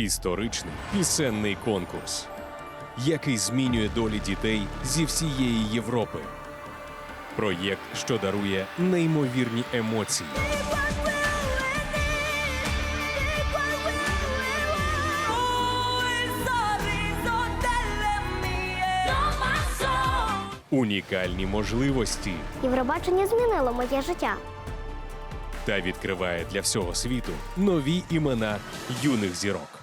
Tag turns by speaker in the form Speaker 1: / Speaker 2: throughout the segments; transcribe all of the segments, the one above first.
Speaker 1: Історичний пісенний конкурс, який змінює долі дітей зі всієї Європи. Проєкт, що дарує неймовірні емоції. Унікальні можливості
Speaker 2: Євробачення змінило моє життя.
Speaker 1: та відкриває для всього світу нові імена юних зірок.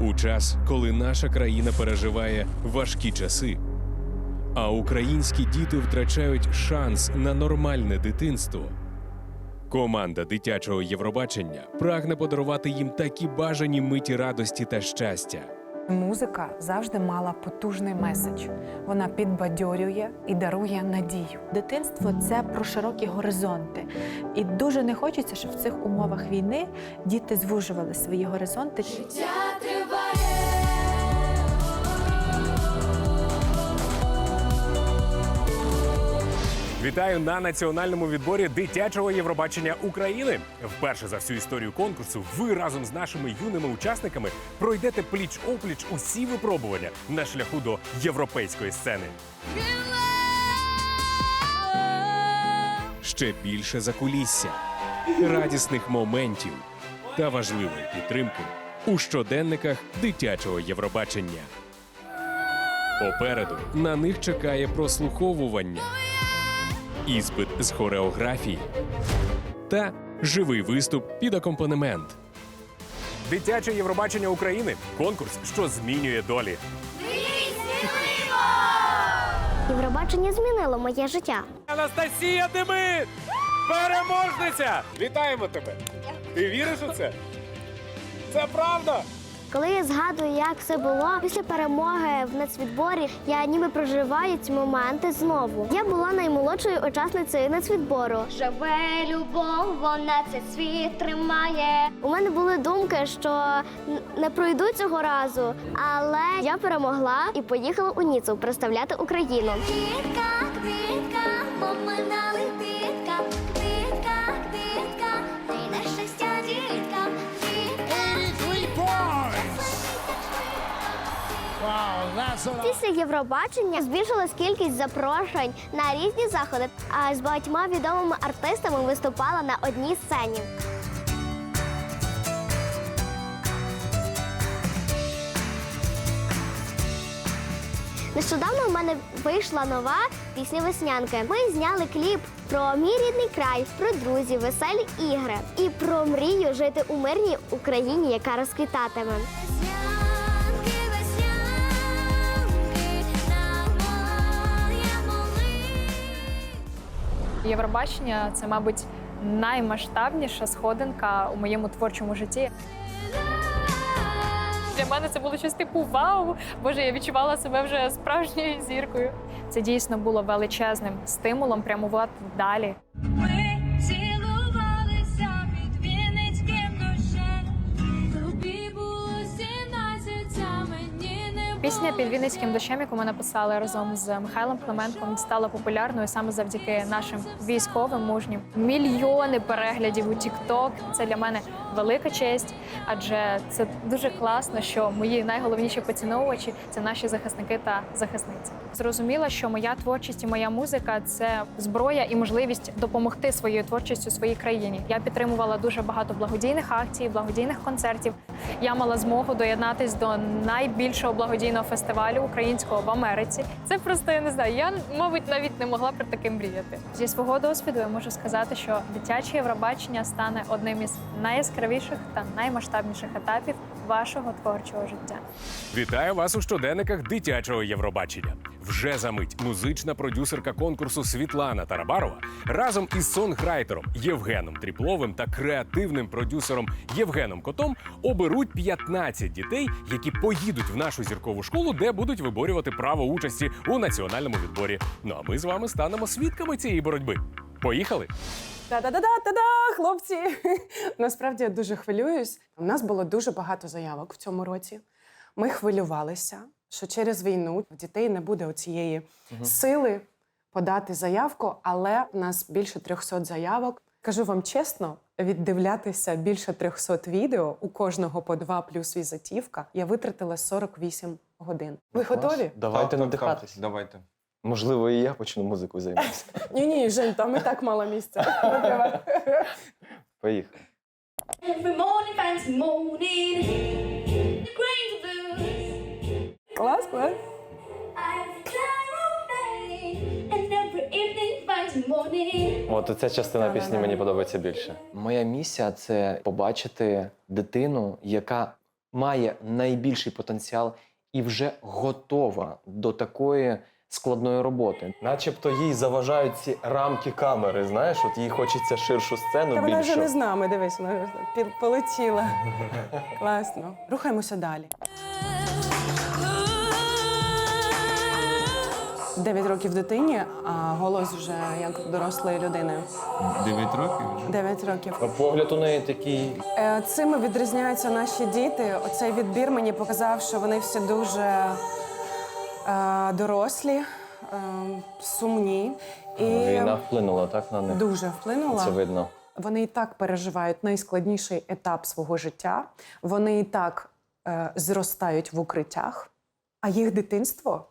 Speaker 1: У час, коли наша країна переживає важкі часи, а українські діти втрачають шанс на нормальне дитинство. Команда дитячого Євробачення прагне подарувати їм такі бажані миті радості та щастя.
Speaker 3: Музика завжди мала потужний меседж. Вона підбадьорює і дарує надію.
Speaker 4: Дитинство це про широкі горизонти. І дуже не хочеться, щоб в цих умовах війни діти звужували свої горизонти.
Speaker 1: Вітаю на національному відборі дитячого Євробачення України. Вперше за всю історію конкурсу ви разом з нашими юними учасниками пройдете пліч опліч усі випробування на шляху до європейської сцени. Ще більше закулісся, радісних моментів та важливої підтримки у щоденниках дитячого Євробачення. Попереду на них чекає прослуховування іспит з хореографії та живий виступ під акомпанемент. Дитяче Євробачення України конкурс, що змінює долі.
Speaker 2: Євробачення змінило моє життя.
Speaker 1: Анастасія Демит! Переможниця! Вітаємо тебе! Ти віриш у це? Це правда!
Speaker 2: Коли я згадую, як все було після перемоги в нацвідборі, я ніби проживаю ці моменти знову. Я була наймолодшою учасницею нацвідбору. Живе любов, вона цей світ тримає. У мене були думки, що не пройду цього разу, але я перемогла і поїхала у Ніцу представляти Україну.
Speaker 5: Квітка, квітка, поминали квітка, квітка, квітка,
Speaker 2: Після Євробачення збільшилась кількість запрошень на різні заходи. А з багатьма відомими артистами виступала на одній сцені. Нещодавно в мене вийшла нова пісня веснянки. Ми зняли кліп про мій рідний край, про друзів, веселі ігри і про мрію жити у мирній Україні, яка розквітатиме.
Speaker 6: Євробачення це, мабуть, наймасштабніша сходинка у моєму творчому житті. Для мене це було щось типу вау! Боже, я відчувала себе вже справжньою зіркою. Це дійсно було величезним стимулом прямувати далі. Пісня під Вінницьким дощем, яку ми написали разом з Михайлом Клименком, стала популярною саме завдяки нашим військовим мужнім. Мільйони переглядів у TikTok. Це для мене велика честь, адже це дуже класно, що мої найголовніші поціновувачі це наші захисники та захисниці. Зрозуміла, що моя творчість і моя музика це зброя і можливість допомогти своєю творчістю своїй країні. Я підтримувала дуже багато благодійних акцій, благодійних концертів. Я мала змогу доєднатись до найбільшого благодійного фестивалю українського в Америці. Це просто я не знаю. Я мабуть навіть не могла про таке мріяти. Зі свого досвіду я можу сказати, що дитяче Євробачення стане одним із найяскравіших та наймасштабніших етапів вашого творчого життя.
Speaker 1: Вітаю вас у щоденниках дитячого Євробачення. Вже за мить музична продюсерка конкурсу Світлана Тарабарова разом із сонграйтером Євгеном Тріпловим та креативним продюсером Євгеном Котом оберуть 15 дітей, які поїдуть в нашу зіркову школу, де будуть виборювати право участі у національному відборі. Ну а ми з вами станемо свідками цієї боротьби. Поїхали!
Speaker 3: Та-да-да-да-да-да, хлопці! Насправді я дуже хвилююсь. У нас було дуже багато заявок в цьому році. Ми хвилювалися, що через війну в дітей не буде оцієї сили подати заявку, але в нас більше 300 заявок. Кажу вам чесно, віддивлятися більше 300 відео, у кожного по два плюс візитівка, я витратила 48 годин. Ви готові?
Speaker 7: Давайте надихатись.
Speaker 8: Давайте.
Speaker 7: Можливо, і я почну музикою займатися.
Speaker 3: Ні, ні, Жень, там і так мало місця. Не треба.
Speaker 7: Поїхали.
Speaker 9: Every morning finds me. The grains of blues.
Speaker 3: Клас, клас.
Speaker 9: I fly away. And every evening finds morning.
Speaker 7: От ця частина пісні мені подобається більше. Моя місія це побачити дитину, яка має найбільший потенціал і вже готова до такої складної роботи. Начебто їй заважають ці рамки камери. Знаєш, от їй хочеться ширшу сцену
Speaker 3: Та вона вже не з нами, дивись, вона вже полетіла. Класно. Рухаємося далі. Дев'ять років дитині, а голос вже як дорослої людини.
Speaker 8: Дев'ять років вже?
Speaker 3: Дев'ять років.
Speaker 7: А Погляд у неї такий.
Speaker 3: Е, Цим відрізняються наші діти. Оцей відбір мені показав, що вони всі дуже дорослі, е, сумні. І
Speaker 7: Війна вплинула так на них.
Speaker 3: дуже вплинула.
Speaker 7: Це видно.
Speaker 3: Вони і так переживають найскладніший етап свого життя. Вони і так е, зростають в укриттях, а їх дитинство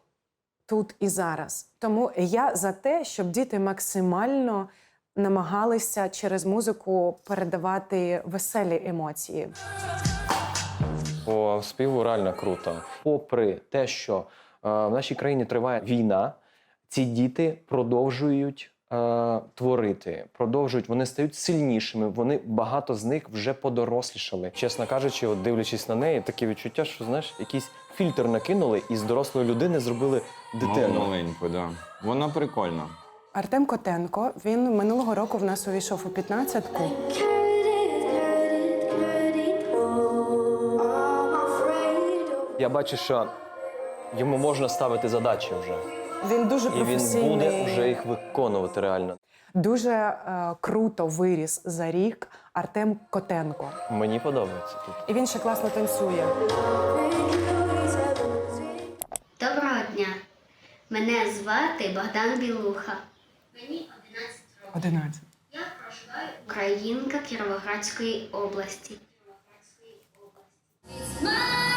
Speaker 3: тут і зараз. Тому я за те, щоб діти максимально намагалися через музику передавати веселі емоції.
Speaker 7: По співу реально круто. Попри те, що е, в нашій країні триває війна, ці діти продовжують е, творити, продовжують, вони стають сильнішими. Вони багато з них вже подорослішали. Чесно кажучи, от дивлячись на неї, таке відчуття, що знаєш, якийсь фільтр накинули і з дорослої людини зробили дитину.
Speaker 8: Маленьку, да. Вона прикольна.
Speaker 3: Артем Котенко він минулого року в нас увійшов у 15-ку.
Speaker 7: Я бачу, що йому можна ставити задачі вже,
Speaker 3: Він дуже
Speaker 7: і він буде вже їх виконувати реально.
Speaker 3: Дуже е, круто виріс за рік Артем Котенко.
Speaker 7: Мені подобається тут.
Speaker 3: І він ще класно танцює.
Speaker 10: Доброго дня. Мене звати Богдан Білуха. Мені 11 років.
Speaker 3: 11.
Speaker 10: Я проживаю Українка Кіровоградської області. Кіровоградської області.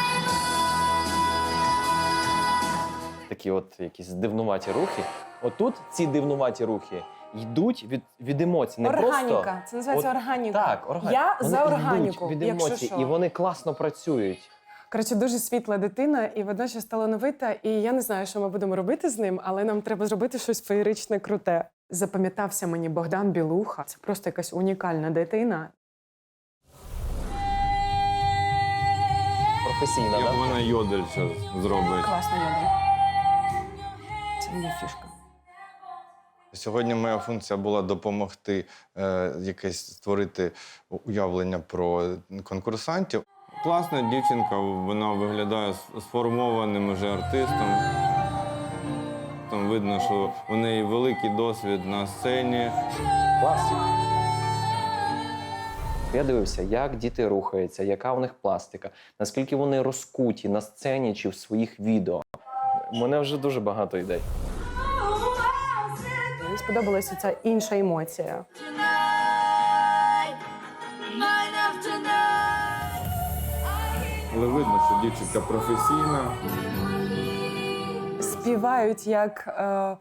Speaker 7: Такі от якісь дивнуваті рухи. Отут ці дивнуваті рухи йдуть від, від емоцій. Не
Speaker 3: Органіка.
Speaker 7: просто
Speaker 3: Це називається
Speaker 7: От-
Speaker 3: органіка.
Speaker 7: Так, органіка.
Speaker 3: Я
Speaker 7: Вони
Speaker 3: за органіку,
Speaker 7: від
Speaker 3: якщо
Speaker 7: емоцій,
Speaker 3: що.
Speaker 7: і вони класно працюють.
Speaker 3: Коротше, дуже світла дитина і водночас талановита. І я не знаю, що ми будемо робити з ним, але нам треба зробити щось феєричне круте. Запам'ятався мені Богдан Білуха. Це просто якась унікальна дитина.
Speaker 7: Професійна,
Speaker 8: Як
Speaker 7: да?
Speaker 8: вона йодель зараз зробить.
Speaker 3: Класно йода. Її фішка.
Speaker 11: Сьогодні моя функція була допомогти е, якесь створити уявлення про конкурсантів.
Speaker 8: Класна дівчинка, вона виглядає сформованим вже артистом. Там видно, що у неї великий досвід на сцені.
Speaker 7: Клас. Я дивився, як діти рухаються, яка у них пластика, наскільки вони розкуті на сцені чи в своїх відео. У мене вже дуже багато ідей.
Speaker 3: Мені сподобалася ця інша емоція.
Speaker 8: Але видно, що дівчинка професійна.
Speaker 3: Співають як е,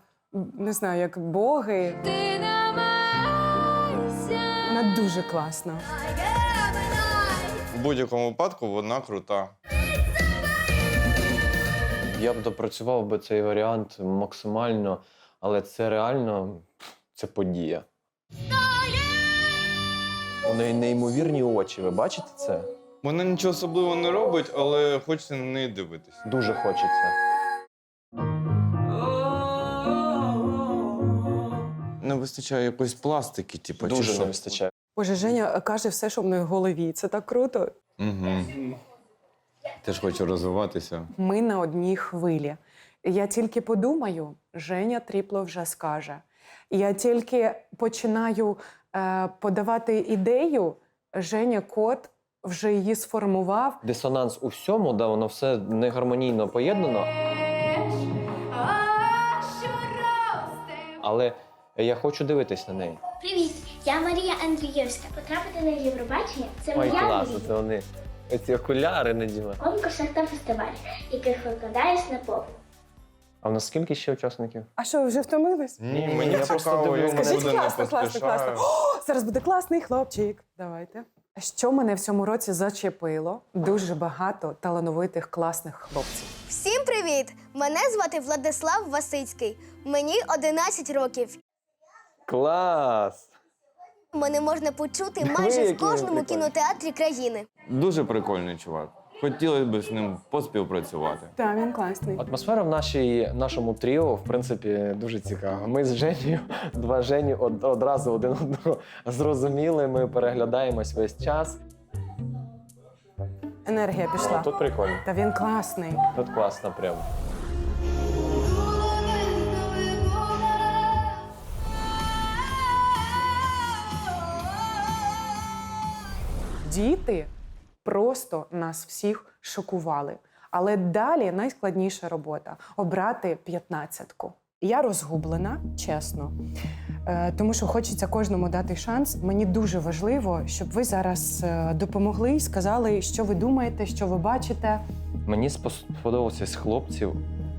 Speaker 3: не знаю, як боги.
Speaker 9: Ти намайся.
Speaker 3: Вона дуже класна.
Speaker 11: В будь-якому випадку вона крута.
Speaker 7: Я б допрацював би цей варіант максимально, але це реально це подія. У неї неймовірні очі. Ви бачите це?
Speaker 11: Вона нічого особливого не робить, але хочеться на неї дивитися.
Speaker 7: Дуже хочеться.
Speaker 11: Не вистачає якоїсь пластики, типу, чи
Speaker 7: Дуже
Speaker 11: що?
Speaker 7: не вистачає.
Speaker 3: Боже, Женя каже все, що в неї в голові. Це так круто.
Speaker 8: Угу. Теж хочу розвиватися.
Speaker 3: Ми на одній хвилі. Я тільки подумаю, Женя Тріпло вже скаже. Я тільки починаю е, подавати ідею, Женя Кот вже її сформував.
Speaker 7: Дисонанс у всьому, да, воно все негармонійно поєднано, але я хочу дивитись на неї.
Speaker 5: Привіт, я Марія Андрієвська. Потрапити на Євробачення це
Speaker 7: Ой,
Speaker 5: моя
Speaker 7: класно,
Speaker 5: мрія.
Speaker 7: це вони. Ці окуляри, Надіма.
Speaker 5: Конкурсах та фестивалях, яких викладаєш на повну.
Speaker 7: А в нас скільки ще учасників?
Speaker 3: А що, ви вже втомились?
Speaker 8: Ні,
Speaker 7: Ні,
Speaker 8: мені
Speaker 7: я просто
Speaker 8: цікаво,
Speaker 7: дивлюсь.
Speaker 8: як
Speaker 3: Скажіть
Speaker 8: не
Speaker 3: класно, класно,
Speaker 8: поспішаю.
Speaker 3: класно. О, зараз буде класний хлопчик. Давайте. Що мене в цьому році зачепило? Дуже багато талановитих класних хлопців.
Speaker 5: Всім привіт! Мене звати Владислав Васицький. Мені 11 років.
Speaker 7: Клас!
Speaker 5: Мене можна почути майже
Speaker 7: які
Speaker 5: в кожному
Speaker 7: прикольні.
Speaker 5: кінотеатрі країни.
Speaker 8: Дуже прикольний чувак. Хотілося б з ним поспівпрацювати.
Speaker 3: Так, він класний.
Speaker 7: Атмосфера в нашій, нашому тріо, в принципі, дуже цікава. Ми з Женєю, два Жені од, одразу один одного зрозуміли. Ми переглядаємось весь час.
Speaker 3: Енергія пішла.
Speaker 7: Тут прикольно.
Speaker 3: Та він класний.
Speaker 7: Тут класно прям.
Speaker 3: Діти просто нас всіх шокували. Але далі найскладніша робота обрати п'ятнадцятку. Я розгублена, чесно, Е, тому що хочеться кожному дати шанс. Мені дуже важливо, щоб ви зараз е, допомогли і сказали, що ви думаєте, що ви бачите.
Speaker 7: Мені сподобався з хлопців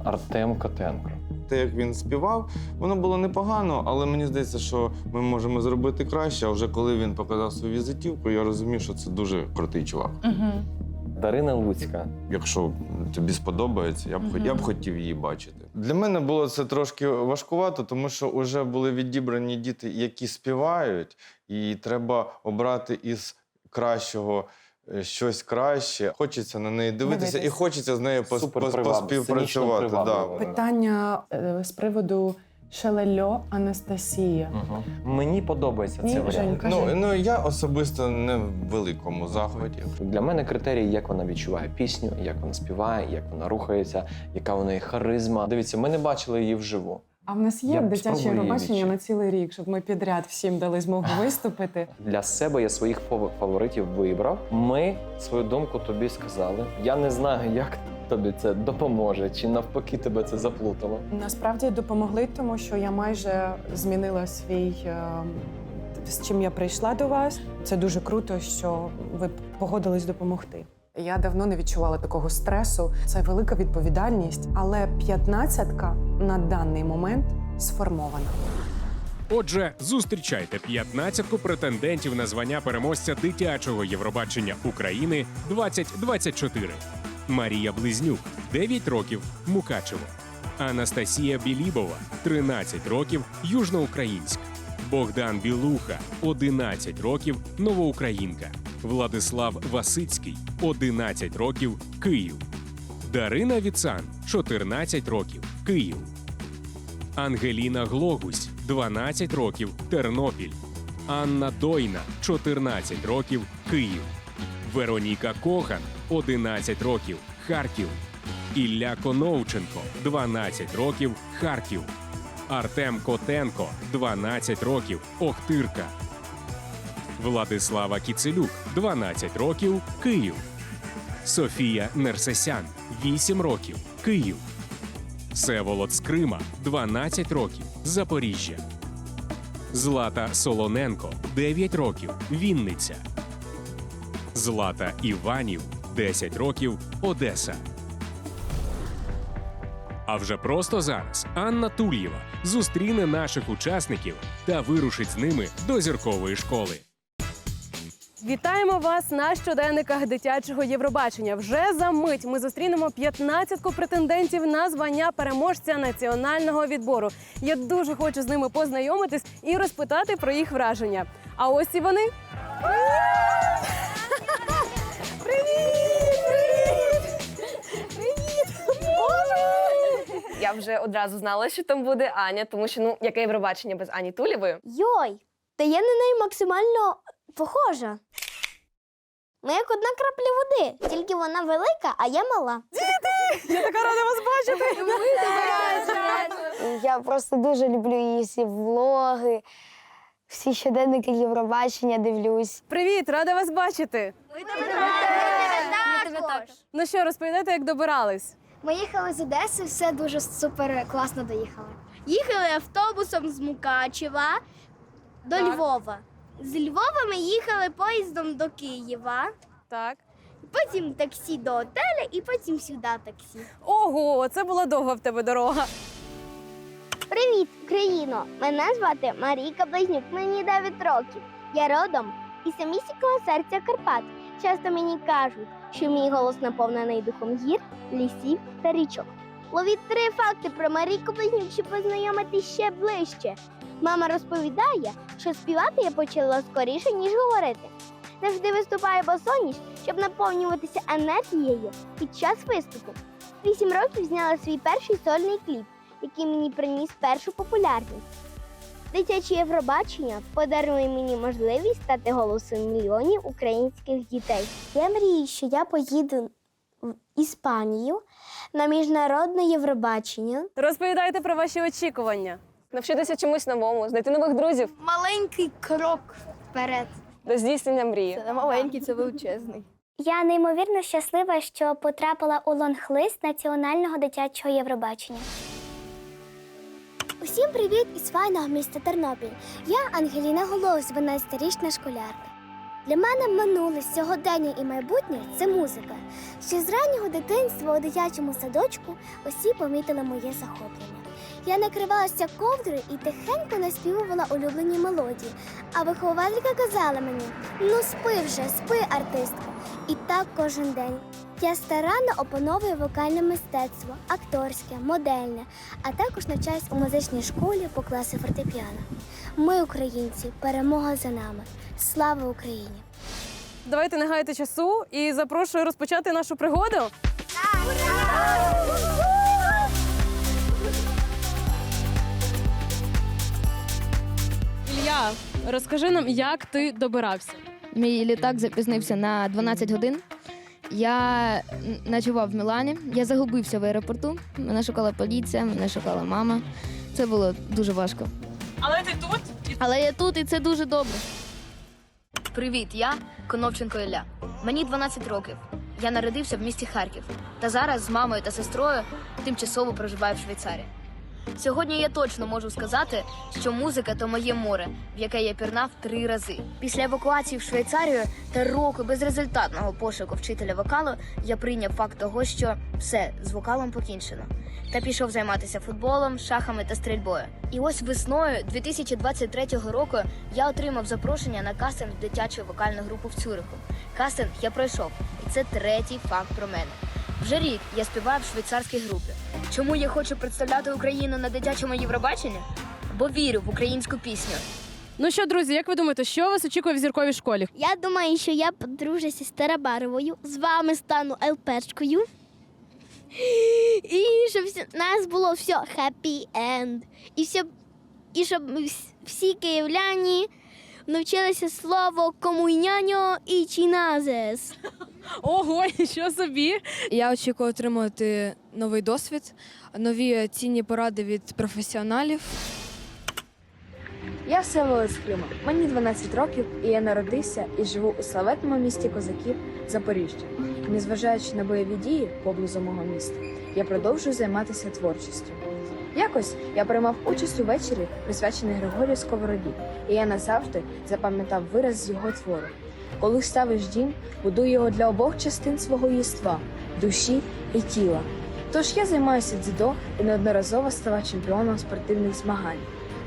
Speaker 7: Артем Котенко.
Speaker 8: Те, як він співав, воно було непогано, але мені здається, що ми можемо зробити краще. А вже коли він показав свою візитівку, я розумів, що це дуже крутий чувак.
Speaker 7: Дарина Луцька.
Speaker 8: Якщо тобі сподобається, я б, хо- я б хотів її бачити. Для мене було це трошки важкувато, тому що вже були відібрані діти, які співають, і треба обрати із кращого. Е, Щось краще, хочеться на неї дивитися,
Speaker 3: Дивитись.
Speaker 8: і хочеться з нею пос-
Speaker 7: Супер
Speaker 8: пос-
Speaker 7: приваб- сценічно
Speaker 8: поспівпрацювати. Да.
Speaker 3: Питання е, з приводу Шелельо Анастасія.
Speaker 7: Угу. Мені подобається
Speaker 3: Ні,
Speaker 7: цей
Speaker 3: Жень,
Speaker 7: варіант.
Speaker 3: кажи.
Speaker 8: Ну, ну я особисто не в великому захваті.
Speaker 7: Для мене критерії, як вона відчуває пісню, як вона співає, як вона рухається, яка в неї харизма. Дивіться, ми не бачили її вживу.
Speaker 3: А в нас є
Speaker 7: Я б
Speaker 3: дитяче
Speaker 7: спробую її
Speaker 3: Євробачення
Speaker 7: відчути.
Speaker 3: на цілий рік, щоб ми підряд всім дали змогу виступити.
Speaker 7: Для себе я своїх фав- фаворитів вибрав. Ми свою думку тобі сказали. Я не знаю, як тобі це допоможе, чи навпаки тебе це заплутало.
Speaker 3: Насправді допомогли, тому що я майже змінила свій. е, З чим я прийшла до вас. Це дуже круто, що ви погодились допомогти. Я давно не відчувала такого стресу. Це велика відповідальність, але п'ятнадцятка на даний момент сформована.
Speaker 1: Отже, зустрічайте 15 претендентів на звання переможця дитячого Євробачення України 2024. Марія Близнюк 9 років Мукачево. Анастасія Білібова 13 років Южноукраїнськ. Богдан Білуха 11 років Новоукраїнка. Владислав Васицький 11 років Київ. Дарина Віцан 14 років Київ. Ангеліна Глогусь 12 років Тернопіль. Анна Дойна 14 років Київ. Вероніка Кохан 11 років Харків. Ілля Коновченко 12 років Харків. Артем Котенко 12 років Охтирка. Владислава Кіцелюк 12 років Київ. Софія Нерсесян 8 років Київ. Всеволод Скрима 12 років Запоріжжя. Злата Солоненко 9 років Вінниця. Злата Іванів 10 років Одеса. А вже просто зараз Анна Тульєва зустріне наших учасників та вирушить з ними до зіркової школи.
Speaker 12: Вітаємо вас на щоденниках дитячого Євробачення. Вже за мить ми зустрінемо 15 претендентів на звання переможця національного відбору. Я дуже хочу з ними познайомитись і розпитати про їх враження. А ось і вони. Привіт! Привіт! Привіт!
Speaker 13: Я вже одразу знала, що там буде Аня, тому що ну яке Євробачення без Ані Тулєвої.
Speaker 5: Йой! Та я на неї максимально похожа. Ми як одна крапля води, тільки вона велика, а я мала.
Speaker 12: Я така рада вас бачити!
Speaker 5: Я просто дуже люблю її всі влоги, всі щоденники Євробачення дивлюсь.
Speaker 12: Привіт, рада вас бачити. Ну що, розповідайте, як добирались?
Speaker 5: Ми їхали з Одеси, все дуже супер класно доїхали. Їхали автобусом з Мукачева. до Львова. З Львова ми їхали поїздом до Києва.
Speaker 12: Так.
Speaker 5: Потім таксі до отеля і потім сюди таксі.
Speaker 12: Ого, це була довга в тебе дорога.
Speaker 5: Привіт, Україно! Мене звати Марійка Близнюк, мені 9 років. Я родом із самісінького серця Карпат. Часто мені кажуть, що мій голос наповнений духом гір, лісів та річок. Ловіть три факти про Марійку Близнюк, щоб познайомитись ще ближче. Мама розповідає, що співати я почала скоріше, ніж говорити. Завжди виступаю босоніж, щоб наповнюватися енергією під час виступу. Вісім років зняла свій перший сольний кліп який мені приніс першу популярність. Дитяче Євробачення подарує мені можливість стати голосом мільйонів українських дітей. Я мрію, що я поїду в Іспанію на міжнародне Євробачення.
Speaker 12: Розповідайте про ваші очікування.
Speaker 13: Навчитися чомусь новому, знайти нових друзів
Speaker 5: Маленький крок вперед.
Speaker 13: до здійснення мрії.
Speaker 5: Це не маленький, це величезний. Я неймовірно щаслива, що потрапила у лонг-лист національного дитячого Євробачення. Усім привіт із файного міста Тернопіль. Я Ангеліна Голос, 12-річна школярка. Для мене минуле сьогодення і майбутнє це музика. Ще з раннього дитинства у дитячому садочку усі помітили моє захоплення. Я накривалася ковдрою і тихенько наспівувала улюблені мелодії. А вихователька казала мені: ну спи вже, спи, артистку. І так кожен день. Я старанно опановую вокальне мистецтво, акторське, модельне, а також навчаюсь у музичній школі по класу фортепіано. Ми, українці, перемога за нами. Слава Україні!
Speaker 12: Давайте не гаяти часу і запрошую розпочати нашу пригоду. Ілля, розкажи нам, як ти добирався.
Speaker 14: Мій літак запізнився на 12 годин. Я ночував в Мілані. Я загубився в аеропорту. Мене шукала поліція, мене шукала мама. Це було дуже важко.
Speaker 12: Але ти тут?
Speaker 14: Але я тут, і це дуже добре. Привіт, я Коновченко Ілля. Мені 12 років. Я народився в місті Харків. Та зараз з мамою та сестрою тимчасово проживаю в Швейцарії. Сьогодні я точно можу сказати, що музика то моє море, в яке я пірнав три рази. Після евакуації в Швейцарію та року безрезультатного пошуку вчителя вокалу я прийняв факт того, що все з вокалом покінчено. Та пішов займатися футболом, шахами та стрільбою. І ось весною 2023 року я отримав запрошення на кастинг в дитячу вокальну групу в Цюриху. Кастинг я пройшов, і це третій факт про мене. Вже рік я співаю в швейцарській групі. Чому я хочу представляти Україну на дитячому Євробаченні? Бо вірю в українську пісню.
Speaker 12: Ну що, друзі, як ви думаєте, що вас очікує в зірковій школі?
Speaker 5: Я думаю, що я подружуся з Тарабаровою, з вами стану ЛПшкою. І щоб у нас було все happy end. І, все, і щоб всі київляні навчилися слово комуйняньо і чіназес.
Speaker 12: Ого, що собі?
Speaker 15: Я очікую отримати новий досвід, нові цінні поради від професіоналів.
Speaker 16: Я Всеволод з Криму. Мені 12 років, і я народився і живу у славетному місті козаків Запоріжжя. Незважаючи на бойові дії поблизу мого міста, я продовжую займатися творчістю. Якось я приймав участь у вечорі, присвячений Григорію Сковороді, і я назавжди запам'ятав вираз з його твору. Коли ставиш дім, будуй його для обох частин свого єства душі і тіла. Тож я займаюся дзюдо і неодноразово стала чемпіоном спортивних змагань.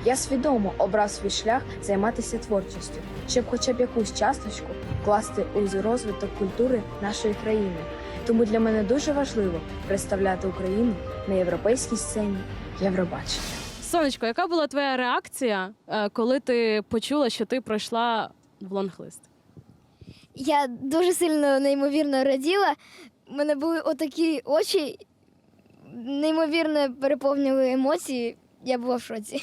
Speaker 16: Я свідомо обрав свій шлях займатися творчістю, щоб хоча б якусь часточку вкласти у розвиток культури нашої країни. Тому для мене дуже важливо представляти Україну на європейській сцені Євробачення.
Speaker 12: Сонечко, яка була твоя реакція, е, коли ти почула, що ти пройшла в лонглист?
Speaker 5: Я дуже сильно неймовірно раділа. У мене були отакі очі, неймовірно переповнювали емоції. Я була в шоці.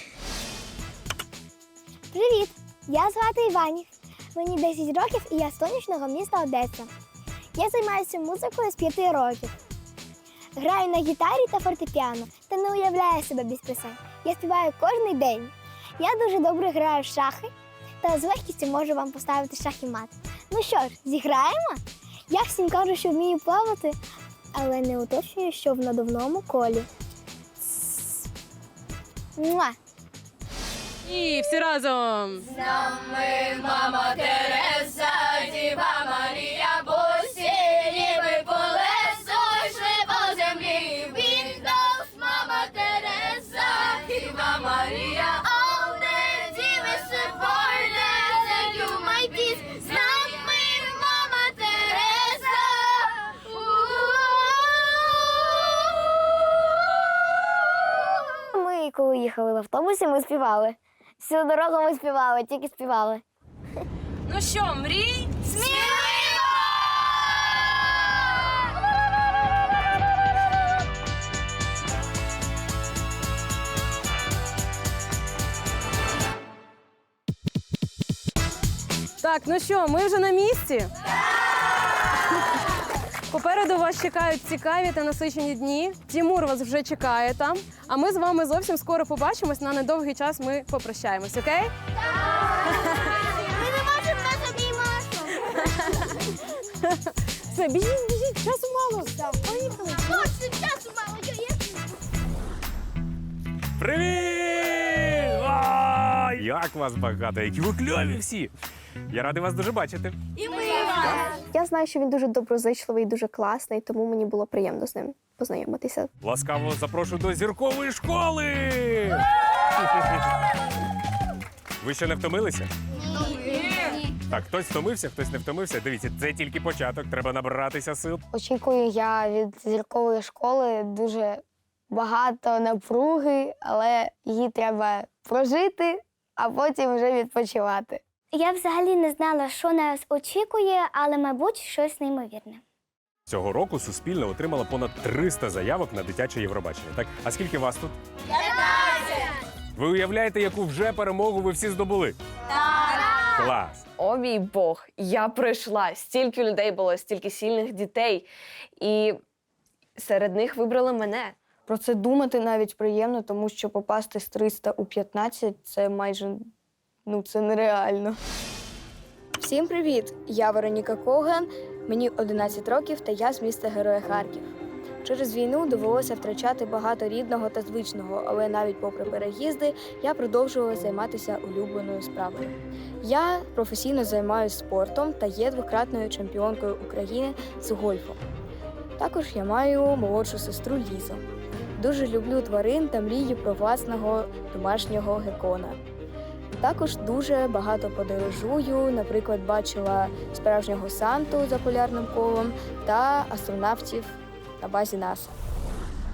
Speaker 5: Привіт! Я звати Іванів. Мені 10 років і я з сонячного міста Одеса. Я займаюся музикою з 5 років. Граю на гітарі та фортепіано та не уявляю себе без пісень. Я співаю кожен день. Я дуже добре граю в шахи та з легкістю можу вам поставити шах і мат. Ну що ж, зіграємо? Я всім кажу, що вмію плавати, але не уточнюю, що в надувному колі. Муа!
Speaker 12: І всі разом.
Speaker 9: З нами мама Тереза, Діва Марія,
Speaker 5: їхали в автобусі, ми співали. Всю дорогу ми співали, тільки співали.
Speaker 9: Ну що, мрій? Сміливо!
Speaker 12: Так, ну що, ми вже на місці. Попереду вас чекають цікаві та насичені дні. Тімур вас вже чекає там. А ми з вами зовсім скоро побачимось. На недовгий час ми попрощаємось, окей?
Speaker 5: Ми не можемо без.
Speaker 12: Все, біжіть, біжіть, часу мало. Поїхали.
Speaker 5: Точно, часу мало.
Speaker 1: Привіт! Як вас багато, які ви кльові всі! Я радий вас дуже бачити.
Speaker 5: І ми
Speaker 16: Я знаю, що він дуже доброзичливий, дуже класний, тому мені було приємно з ним познайомитися.
Speaker 1: Ласкаво запрошую до зіркової школи. Ви ще не втомилися? Так, хтось втомився, хтось не втомився. Дивіться, це тільки початок. Треба набратися сил.
Speaker 5: Очікую я від зіркової школи дуже багато напруги, але її треба прожити, а потім вже відпочивати. Я взагалі не знала, що нас очікує, але, мабуть, щось неймовірне.
Speaker 1: Цього року Суспільне отримало понад 300 заявок на дитяче Євробачення. Так, а скільки вас тут?
Speaker 9: 15!
Speaker 1: Ви уявляєте, яку вже перемогу ви всі здобули?
Speaker 9: Так!
Speaker 1: Клас!
Speaker 13: О мій Бог, я пройшла. Стільки людей було, стільки сильних дітей. І серед них вибрали мене.
Speaker 16: Про це думати навіть приємно, тому що попасти з 300 у 15 це майже ну це нереально. Всім привіт! Я Вероніка Коган, мені 11 років та я з міста Героя Харків. Через війну довелося втрачати багато рідного та звичного, але навіть попри переїзди я продовжувала займатися улюбленою справою. Я професійно займаюся спортом та є двократною чемпіонкою України з гольфу. Також я маю молодшу сестру Лізу. Дуже люблю тварин та мрію про власного домашнього гекона. Також дуже багато подорожую. Наприклад, бачила справжнього Санту за полярним колом та астронавтів на базі НАСА.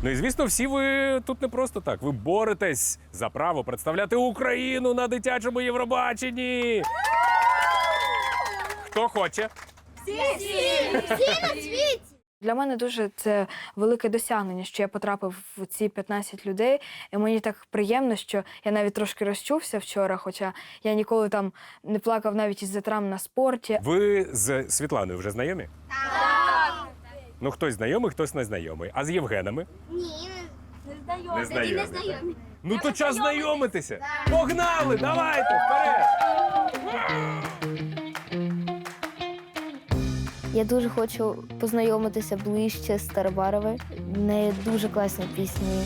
Speaker 1: Ну і звісно, всі ви тут не просто так. Ви боретесь за право представляти Україну на дитячому Євробаченні. Хто хоче?
Speaker 5: Всі! Всі на світі!
Speaker 15: Для мене дуже це велике досягнення, що я потрапив в ці 15 людей. І мені так приємно, що я навіть трошки розчувся вчора, хоча я ніколи там не плакав навіть із-за травм на спорті.
Speaker 1: Ви з Світланою вже знайомі? Так. Ну, хтось знайомий, хтось не знайомий. А з Євгенами?
Speaker 5: Ні, не знайомі.
Speaker 1: Не знайомі,
Speaker 5: Не знайомі.
Speaker 1: Ну то час знайомитися. Погнали! Давайте! Вперед!
Speaker 5: Я дуже хочу познайомитися ближче з Тарабаровою. В неї дуже класні пісні.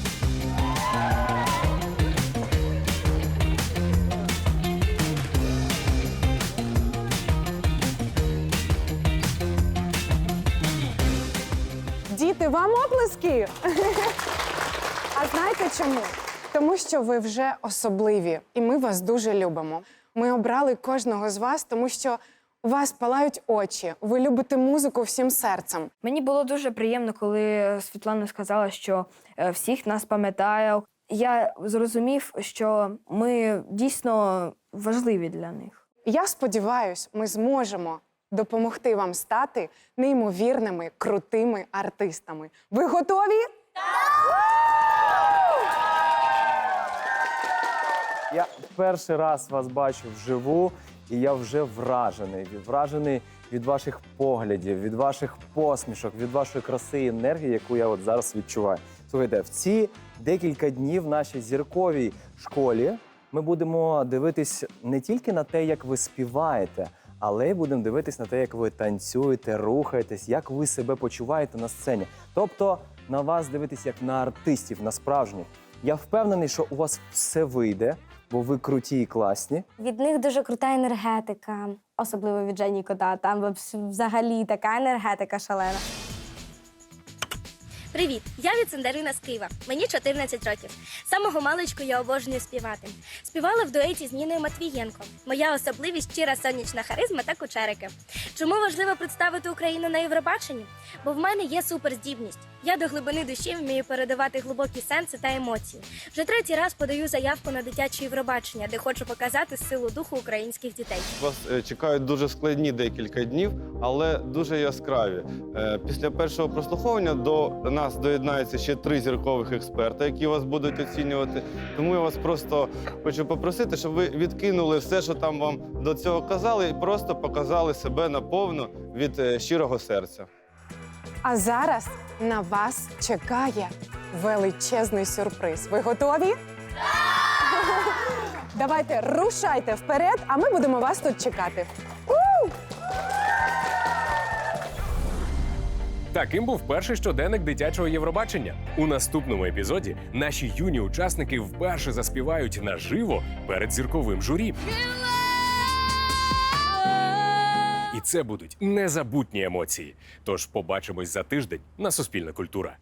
Speaker 3: Діти, вам оплески! А знаєте чому? Тому що ви вже особливі, і ми вас дуже любимо. Ми обрали кожного з вас, тому що у вас палають очі. Ви любите музику всім серцем.
Speaker 15: Мені було дуже приємно, коли Світлана сказала, що е, всіх нас пам'ятає. Я зрозумів, що ми дійсно важливі для них.
Speaker 3: Я сподіваюся, ми зможемо допомогти вам стати неймовірними, крутими артистами. Ви готові?
Speaker 7: Я перший раз вас бачу вживу, і я вже вражений. Вражений від ваших поглядів, від ваших посмішок, від вашої краси і енергії, яку я от зараз відчуваю. Слухайте, в ці декілька днів в нашій зірковій школі ми будемо дивитись не тільки на те, як ви співаєте, але й будемо дивитись на те, як ви танцюєте, рухаєтесь, як ви себе почуваєте на сцені. Тобто на вас дивитись як на артистів, на справжніх. Я впевнений, що у вас все вийде. Бо ви круті і класні.
Speaker 17: Від них дуже крута енергетика, особливо від Жені Кота. Там взагалі така енергетика шалена.
Speaker 18: Привіт! Я Віцендарина з Києва. Мені 14 років. Самого маличку я обожнюю співати. Співала в дуеті з Ніною Матвієнко. Моя особливість щира сонячна харизма та кучерики. Чому важливо представити Україну на Євробаченні? Бо в мене є суперздібність. Я до глибини душі вмію передавати глибокі сенси та емоції. Вже третій раз подаю заявку на дитяче Євробачення, де хочу показати силу духу українських дітей.
Speaker 8: Вас е, чекають дуже складні декілька днів, але дуже яскраві. Е, Після першого прослуховування до нас доєднаються ще три зіркових експерта, які вас будуть оцінювати. Тому я вас просто хочу попросити, щоб ви відкинули все, що там вам до цього казали, і просто показали себе наповну від е, щирого серця.
Speaker 3: А зараз на вас чекає величезний сюрприз. Ви готові? Давайте рушайте вперед, а ми будемо вас тут чекати.
Speaker 1: Таким був перший щоденник дитячого Євробачення. У наступному епізоді наші юні учасники вперше заспівають наживо перед зірковим журі. І це будуть незабутні емоції. Тож побачимось за тиждень на Суспільна культура.